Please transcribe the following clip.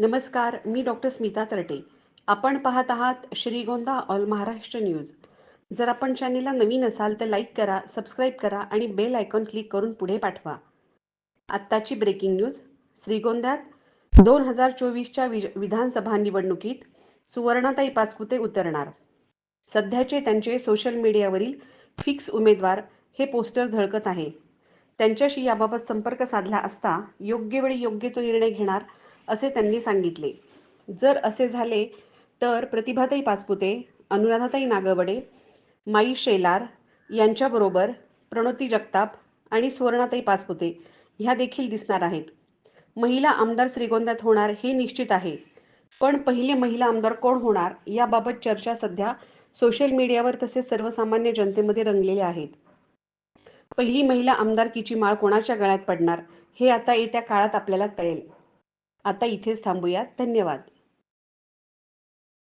नमस्कार मी डॉक्टर स्मिता तरटे. आपण पाहत आहात श्रीगोंदा ऑल महाराष्ट्र न्यूज. जर आपण चॅनेलला नवीन असाल तर लाईक करा सबस्क्राईब करा आणि बेल आयकॉन क्लिक करून पुढे पाठवा. आत्ताची ब्रेकिंग न्यूज. श्रीगोंद्यात दोन हजार चोवीसच्या वि विधानसभा निवडणुकीत सुवर्णाताई पाचपुते उतरणार. सध्याचे त्यांचे सोशल मीडियावरील फिक्स उमेदवार हे पोस्टर झळकत आहे. त्यांच्याशी याबाबत संपर्क साधला असता योग्य वेळी योग्य तो निर्णय घेणार असे त्यांनी सांगितले. जर असे झाले तर प्रतिभाताई पाचपुते अनुराधाताई नागवडे माई शेलार यांच्याबरोबर प्रणोती जगताप आणि सुवर्णाताई पाचपुते ह्या देखील दिसणार आहेत. महिला आमदार श्रीगोंद्यात होणार हे निश्चित आहे. पण पहिले महिला आमदार कोण होणार याबाबत चर्चा सध्या सोशल मीडियावर तसेच सर्वसामान्य जनतेमध्ये रंगलेल्या आहेत. पहिली महिला आमदारकीची माळ कोणाच्या गळ्यात पडणार हे आता येत्या काळात आपल्याला कळेल. आता इथेच थांबूयात. धन्यवाद.